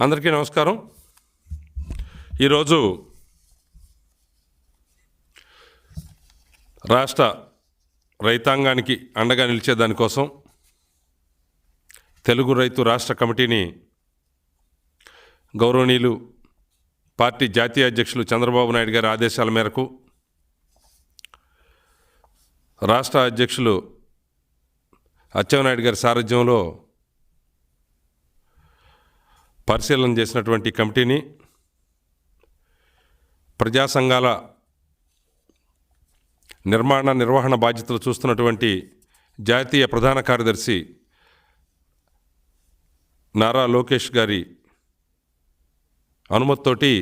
అందరికీ నమస్కారం. ఈరోజు రాష్ట్ర రైతాంగానికి అండగా నిలిచే దానికోసం తెలుగు రైతు రాష్ట్ర కమిటీని గౌరవనీయులు పార్టీ జాతీయ అధ్యక్షులు చంద్రబాబు నాయుడు గారి ఆదేశాల మేరకు రాష్ట్ర అధ్యక్షులు అచ్చెన్నాయుడు గారి సారథ్యంలో పరిశీలన చేసినటువంటి కమిటీని ప్రజా సంఘాల నిర్మాణ నిర్వహణ బాధ్యతలు చూస్తున్నటువంటి జాతీయ ప్రధాన కార్యదర్శి నారా లోకేష్ గారి అనుమతితోటి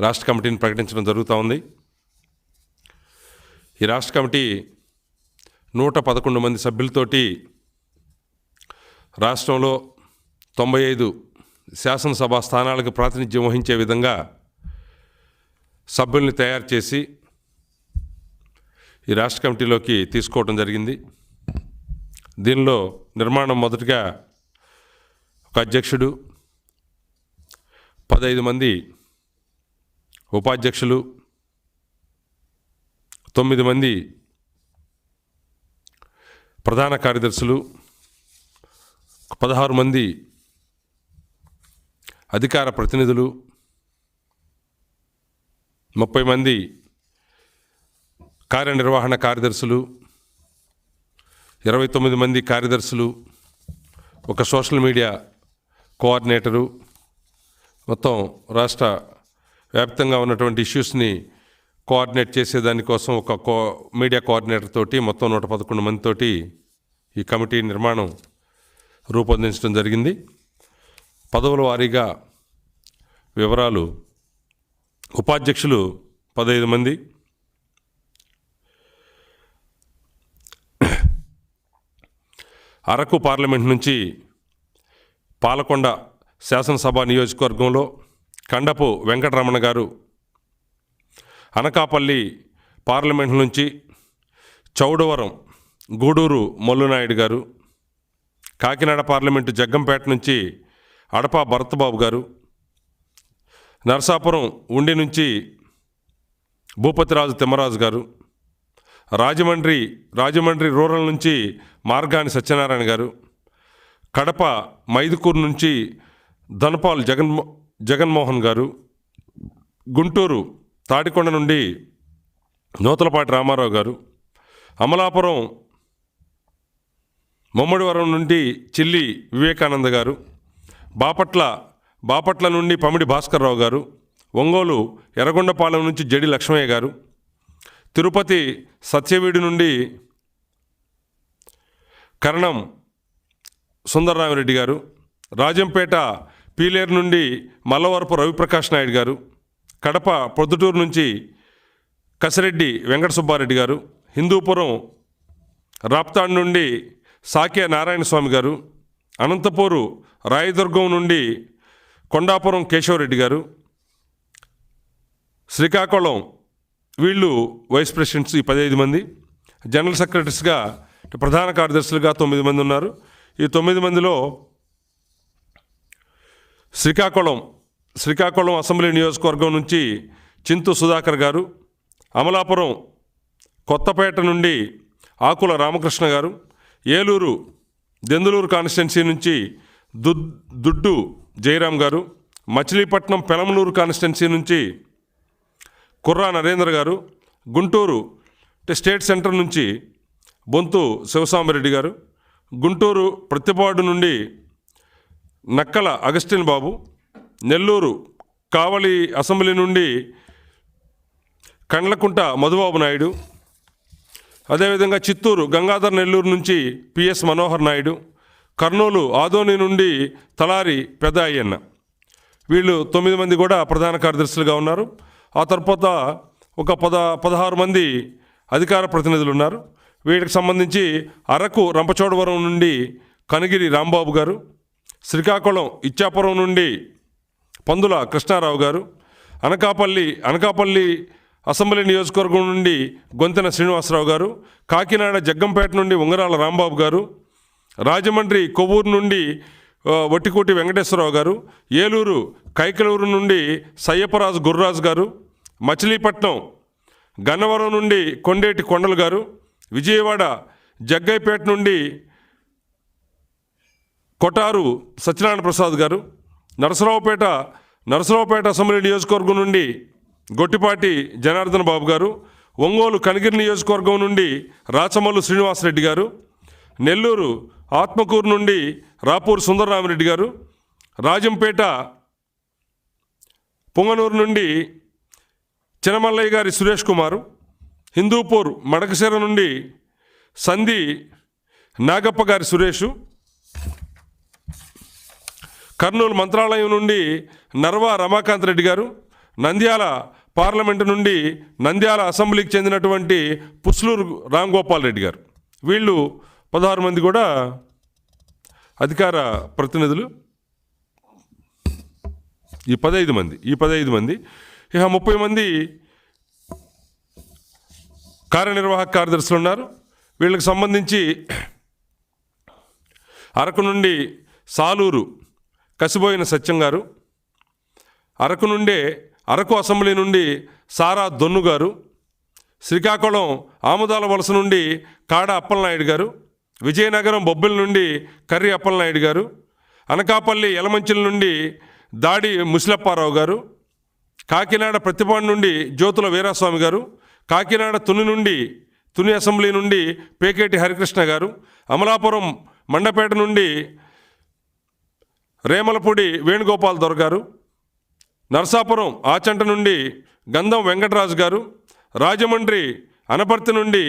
రాష్ట్ర కమిటీని ప్రకటించడం జరుగుతూ ఉంది. ఈ రాష్ట్ర కమిటీ నూట పదకొండు మంది సభ్యులతోటి రాష్ట్రంలో తొంభై ఐదు శాసనసభ స్థానాలకు ప్రాతినిధ్యం వహించే విధంగా సభ్యుల్ని తయారు చేసి ఈ రాష్ట్ర కమిటీలోకి తీసుకోవడం జరిగింది. దీనిలో నిర్మాణం మొదటగా ఒక అధ్యక్షుడు పదహైదు మంది ఉపాధ్యక్షులు తొమ్మిది మంది ప్రధాన కార్యదర్శులు పదహారు మంది అధికార ప్రతినిధులు ముప్పై మంది కార్యనిర్వహణ కార్యదర్శులు ఇరవై తొమ్మిది మంది కార్యదర్శులు ఒక సోషల్ మీడియా కోఆర్డినేటరు మొత్తం రాష్ట్ర వ్యాప్తంగా ఉన్నటువంటి ఇష్యూస్ని కోఆర్డినేట్ చేసేదానికోసం ఒక కో మీడియా కోఆర్డినేటర్ తోటి మొత్తం నూట పదకొండు మందితోటి ఈ కమిటీ నిర్మాణం రూపొందించడం జరిగింది. పదవుల వారీగా వివరాలు ఉపాధ్యక్షులు పదహైదు మంది. అరకు పార్లమెంట్ నుంచి పాలకొండ శాసనసభ నియోజకవర్గంలో కండపు వెంకటరమణ గారు అనకాపల్లి పార్లమెంట్ నుంచి చౌడవరం గూడూరు మల్లునాయుడు గారు కాకినాడ పార్లమెంటు జగ్గంపేట నుంచి అడపా భరత్బాబు గారు. నరసాపురం ఉండి నుంచి భూపతిరాజు తిమ్మరాజు గారు. రాజమండ్రి రాజమండ్రి రూరల్ నుంచి మార్గాని సత్యనారాయణ గారు. కడప మైదుకూరు నుంచి ధనపాల్ జగన్మో జగన్మోహన్ గారు. గుంటూరు తాడికొండ నుండి నూతలపాటి రామారావు గారు. అమలాపురం ముమ్మడివరం నుండి చిల్లి వివేకానంద గారు. బాపట్ల బాపట్ల నుండి పమిడి భాస్కర్రావు గారు ఒంగోలు ఎర్రగొండపాలెం నుంచి జడి లక్ష్మయ్య గారు తిరుపతి సత్యవీడి నుండి కరణం సుందరరామిరెడ్డి గారు రాజంపేట పీలేరు నుండి మల్లవరపు రవిప్రకాష్ నాయుడు గారు కడప పొద్దుటూరు నుంచి కసిరెడ్డి వెంకట సుబ్బారెడ్డి గారు హిందూపురం రాప్తాడ్ నుండి సాకే నారాయణ స్వామి గారు అనంతపూరు రాయదుర్గం నుండి కొండాపురం కేశవరెడ్డి గారు శ్రీకాకుళం వీళ్ళు వైస్ ప్రెసిడెంట్స్ ఈ పదహైదు మంది జనరల్ సెక్రటరీస్గా ప్రధాన కార్యదర్శులుగా తొమ్మిది మంది ఉన్నారు. ఈ తొమ్మిది మందిలో శ్రీకాకుళం శ్రీకాకుళం అసెంబ్లీ నియోజకవర్గం నుంచి చింతు సుధాకర్ గారు అమలాపురం కొత్తపేట నుండి ఆకుల రామకృష్ణ గారు ఏలూరు దెందులూరు కాన్స్టిట్యున్సీ నుంచి దుడ్డు జయరాం గారు మచిలీపట్నం పెనమలూరు కాన్స్టిట్యున్సీ నుంచి కుర్రా నరేంద్ర గారు గుంటూరు స్టేట్ సెంటర్ నుంచి బొంతు శివసాంబరెడ్డి గారు గుంటూరు ప్రతిపాడు నుండి నక్కల అగస్టిన్ బాబు నెల్లూరు కావలి అసెంబ్లీ నుండి కండ్లకుంట మధుబాబు నాయుడు అదేవిధంగా చిత్తూరు గంగాధర్ నెల్లూరు నుంచి పిఎస్ మనోహర్ నాయుడు కర్నూలు ఆదోని నుండి తలారి పెద్ద అయ్యన్న వీళ్ళు తొమ్మిది మంది కూడా ప్రధాన కార్యదర్శులుగా ఉన్నారు. ఆ తర్వాత ఒక పద పదహారు మంది అధికార ప్రతినిధులు ఉన్నారు. వీటికి సంబంధించి అరకు రంపచోడవరం నుండి కనగిరి రాంబాబు గారు శ్రీకాకుళం ఇచ్చాపురం నుండి పందుల కృష్ణారావు గారు అనకాపల్లి అనకాపల్లి అసెంబ్లీ నియోజకవర్గం నుండి గొంతెన శ్రీనివాసరావు గారు కాకినాడ జగ్గంపేట నుండి ఉంగరాల రాంబాబు గారు రాజమండ్రి కొవ్వూరు నుండి వట్టికోటి వెంకటేశ్వరరావు గారు ఏలూరు కైకలూరు నుండి సయ్యప్పరాజు గుర్రాజు గారు మచిలీపట్నం గన్నవరం నుండి కొండేటి కొండలు గారు విజయవాడ జగ్గైపేట నుండి కొటారు సత్యనారాయణ ప్రసాద్ గారు నరసరావుపేట నరసరావుపేట అసెంబ్లీ నియోజకవర్గం నుండి గొట్టిపాటి జనార్దన్ బాబు గారు ఒంగోలు కనిగిరి నియోజకవర్గం నుండి రాచమల్లు శ్రీనివాసరెడ్డి గారు నెల్లూరు ఆత్మకూరు నుండి రాపూర్ సుందరరామరెడ్డి గారు రాజంపేట పొంగనూరు నుండి చినమల్లయ్య గారి సురేష్ కుమారు హిందూపూర్ మడకశిర నుండి సంధి నాగప్ప గారి సురేషు కర్నూలు మంత్రాలయం నుండి నర్వా రమాకాంత్ రెడ్డి గారు నంద్యాల పార్లమెంటు నుండి నంద్యాల అసెంబ్లీకి చెందినటువంటి పుస్లూరు రామ్ గోపాల్ రెడ్డి గారు. వీళ్ళు పదహారు మంది కూడా అధికార ప్రతినిధులు. ఈ పదహైదు మంది ఈ పదహైదు మంది. ఇక ముప్పై మంది కార్యనిర్వాహక కార్యదర్శులు ఉన్నారు. వీళ్ళకి సంబంధించి అరకు నుండి సాలూరు కసిబోయిన సత్యం గారు అరకు నుండే అరకు అసెంబ్లీ నుండి సారా దొన్ను గారు శ్రీకాకుళం ఆముదాల వలస నుండి కాడ అప్పలనాయుడు గారు విజయనగరం బొబ్బిల నుండి కర్రి అప్పలనాయుడు గారు అనకాపల్లి యలమంచిల నుండి దాడి ముసిలప్పారావు గారు కాకినాడ ప్రతిపాడు నుండి జ్యోతుల వీరాస్వామి గారు కాకినాడ తుని నుండి తుని అసెంబ్లీ నుండి పేకేటి హరికృష్ణ గారు అమలాపురం మండపేట నుండి రేమలపూడి వేణుగోపాల్ దొర గారు నరసాపురం ఆచంట నుండి గంధం వెంకటరాజు గారు రాజమండ్రి అనపర్తి నుండి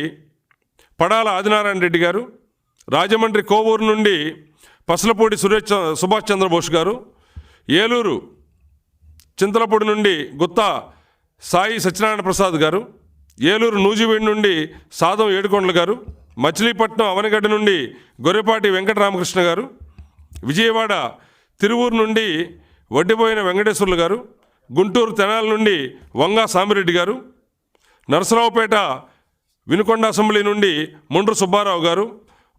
పడాల ఆదినారాయణ రెడ్డి గారు రాజమండ్రి కోవూరు నుండి పసలపూడి సురేష్ సుభాష్ చంద్రబోస్ గారు ఏలూరు చింతలపూడి నుండి గుత్తా సాయి సత్యనారాయణ ప్రసాద్ గారు ఏలూరు నూజివీడి నుండి సాదం ఏడుకొండల గారు మచిలీపట్నం అవనిగడ్డ నుండి గొర్రెపాటి వెంకటరామకృష్ణ గారు విజయవాడ తిరువూరు నుండి వడ్డిపోయిన వెంకటేశ్వర్లు గారు గుంటూరు తెనాల నుండి వంగా సామిరెడ్డి గారు నరసరావుపేట వినుకొండ అసెంబ్లీ నుండి ముండ్రు సుబ్బారావు గారు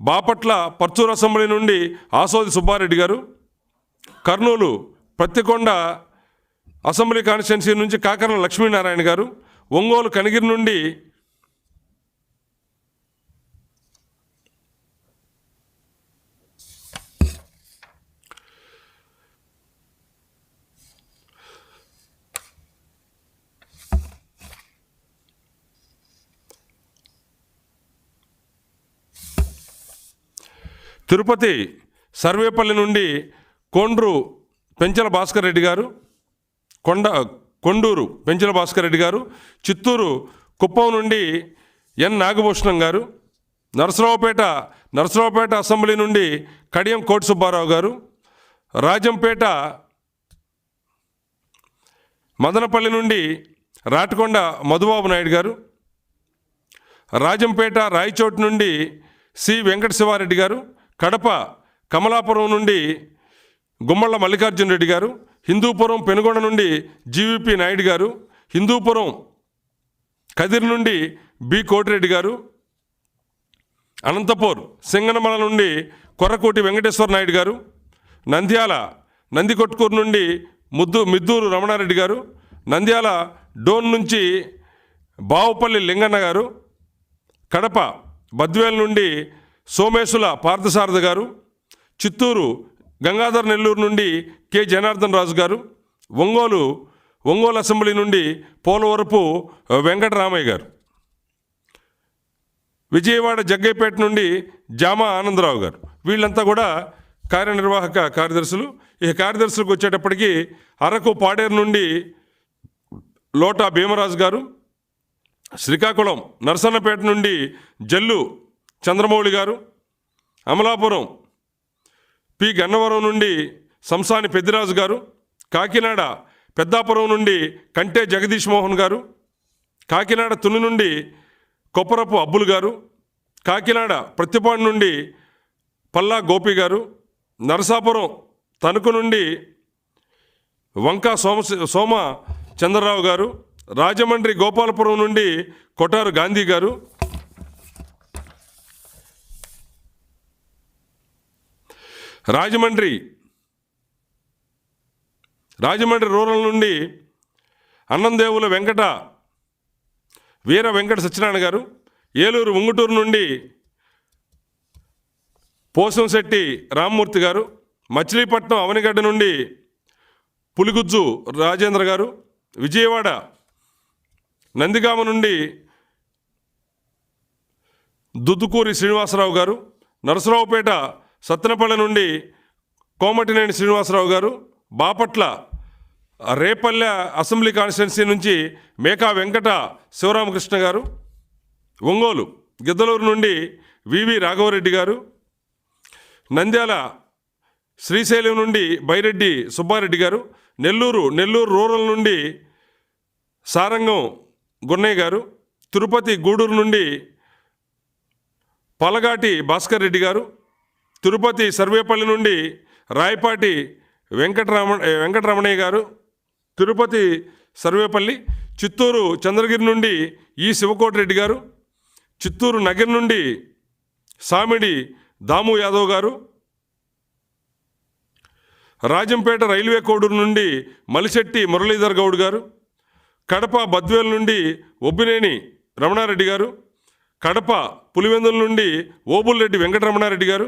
బాపట్ల పర్చూరు అసెంబ్లీ నుండి ఆసోది సుబ్బారెడ్డి గారు కర్నూలు ప్రత్తికొండ అసెంబ్లీ కాన్స్టిట్యున్సీ నుంచి కాకర్ల లక్ష్మీనారాయణ గారు ఒంగోలు కనిగిరి నుండి తిరుపతి సర్వేపల్లి నుండి కొండ్రు పెంచల భాస్కర్ రెడ్డి గారు కొండ కొండూరు పెంచల భాస్కర్ రెడ్డి గారు చిత్తూరు కుప్పం నుండి ఎన్ నాగభూషణం గారు నరసరావుపేట నరసరావుపేట అసెంబ్లీ నుండి కడియం కోటి సుబ్బారావు గారు రాజంపేట మదనపల్లి నుండి రాటకొండ మధుబాబు నాయుడు గారు రాజంపేట రాయచోటు నుండి సి వెంకట శివారెడ్డి గారు కడప కమలాపురం నుండి గుమ్మళ్ళ మల్లికార్జున రెడ్డి గారు హిందూపురం పెనుగొండ నుండి జీవీపీ నాయుడు గారు హిందూపురం కదిరి నుండి బి కోటిరెడ్డి గారు అనంతపూర్ సింగనమల నుండి కొర్రకోటి వెంకటేశ్వర నాయుడు గారు నంద్యాల నందికొట్కూరు నుండి ముద్దు మిద్దూరు రమణారెడ్డి గారు నంద్యాల డోన్ నుంచి బావుపల్లి లింగన్న గారు కడప బద్వేల్ నుండి సోమేశుల పార్థసారథ గారు చిత్తూరు గంగాధర్ నెల్లూరు నుండి కె. జనార్దన్ రాజు గారు ఒంగోలు ఒంగోలు అసెంబ్లీ నుండి పోలవరపు వెంకటరామయ్య గారు. విజయవాడ జగ్గైపేట నుండి జామా ఆనందరావు గారు. వీళ్ళంతా కూడా కార్యనిర్వాహక కార్యదర్శులు. ఈ కార్యదర్శులకు వచ్చేటప్పటికి అరకు పాడేరు నుండి లోటా భీమరాజు గారు శ్రీకాకుళం నరసన్నపేట నుండి జల్లు చంద్రమౌళి గారు అమలాపురం పి. గన్నవరం నుండి సంసాని పెద్దిరాజు గారు కాకినాడ పెద్దాపురం నుండి కంటే జగదీష్ మోహన్ గారు కాకినాడ తుని నుండి కొప్పరపు అబ్బులు గారు కాకినాడ ప్రతిపాడు నుండి పల్లా గోపి గారు నరసాపురం తణుకు నుండి వంకా సోమ సోమ చంద్రరావు గారు రాజమండ్రి గోపాలపురం నుండి కొటారు గాంధీ గారు రాజమండ్రి. రాజమండ్రి రూరల్ నుండి అన్నందేవుల వెంకట వీర వెంకట సత్యనారాయణ గారు ఏలూరు ఉంగుటూరు నుండి పోసంశెట్టి రామ్మూర్తి గారు మచిలీపట్నం అవనిగడ్డ నుండి పులిగుజ్జు రాజేంద్ర గారు విజయవాడ నందిగామ నుండి దుద్దుకూరి శ్రీనివాసరావు గారు నరసరావుపేట సత్తెనపల్లి నుండి కోమటినేని శ్రీనివాసరావు గారు బాపట్ల రేపల్లె అసెంబ్లీ కాన్స్టిట్యున్సీ నుంచి మేకా వెంకట శివరామకృష్ణ గారు ఒంగోలు గిద్దలూరు నుండి వివి రాఘవరెడ్డి గారు నంద్యాల శ్రీశైలం నుండి బైరెడ్డి సుబ్బారెడ్డి గారు నెల్లూరు నెల్లూరు రూరల్ నుండి సారంగం గున్నయ్య గారు తిరుపతి గూడూరు నుండి పలగాటి భాస్కర్ రెడ్డి గారు తిరుపతి సర్వేపల్లి నుండి రాయపాటి వెంకటరమణ వెంకటరమణయ్య గారు తిరుపతి సర్వేపల్లి చిత్తూరు చంద్రగిరి నుండి ఈ శివకోటిరెడ్డి గారు చిత్తూరు నగర్ నుండి సామిడి దాము యాదవ్ గారు రాజంపేట రైల్వే కోడూరు నుండి మలిశెట్టి మురళీధర్ గౌడ్ గారు కడప బద్వేల్ నుండి ఒబ్బినేని రమణారెడ్డి గారు కడప పులివెందుల నుండి ఓబుల్రెడ్డి వెంకటరమణారెడ్డి గారు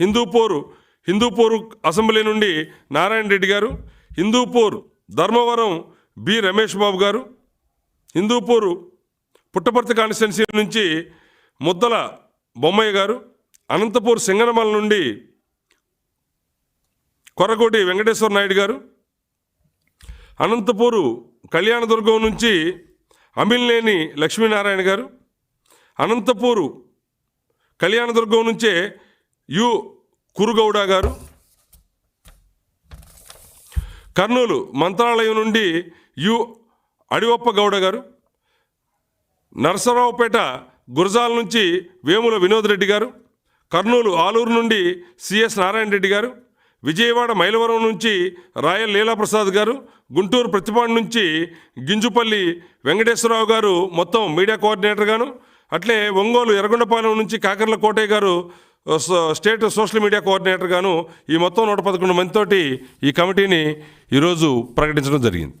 హిందూపూర్ హిందూపూర్ అసెంబ్లీ నుండి నారాయణ రెడ్డి గారు హిందూపూర్ ధర్మవరం బి రమేష్ బాబు గారు హిందూపూర్ పుట్టపర్తి కాన్స్టిట్యున్సీ నుంచి ముద్దల బొమ్మయ్య గారు అనంతపూర్ సింగనమల నుండి కొరకోటి వెంకటేశ్వర నాయుడు గారు అనంతపూరు కళ్యాణదుర్గం నుంచి అమిల్నేని లక్ష్మీనారాయణ గారు అనంతపూరు కళ్యాణదుర్గం నుంచే యు కురుగౌడ గారు. కర్నూలు మంత్రాలయం నుండి యు అడివప్ప గౌడ గారు. నరసరావుపేట గురజాల నుంచి వేముల వినోద్ రెడ్డి గారు. కర్నూలు ఆలూరు నుండి సిఎస్ నారాయణ రెడ్డి గారు. విజయవాడ మైలవరం నుంచి రాయల్ లీలాప్రసాద్ గారు. గుంటూరు ప్రతిపాడు నుంచి గింజుపల్లి వెంకటేశ్వరరావు గారు మొత్తం మీడియా కోఆర్డినేటర్గాను. అట్లే ఒంగోలు ఎర్రగొండపాలెం నుంచి కాకర్ల కోటయ్య గారు స్టేట్ సోషల్ మీడియా కోఆర్డినేటర్ గాను ఈ మొత్తం నూట పదకొండు మందితోటి ఈ కమిటీని ఈరోజు ప్రకటించడం జరిగింది.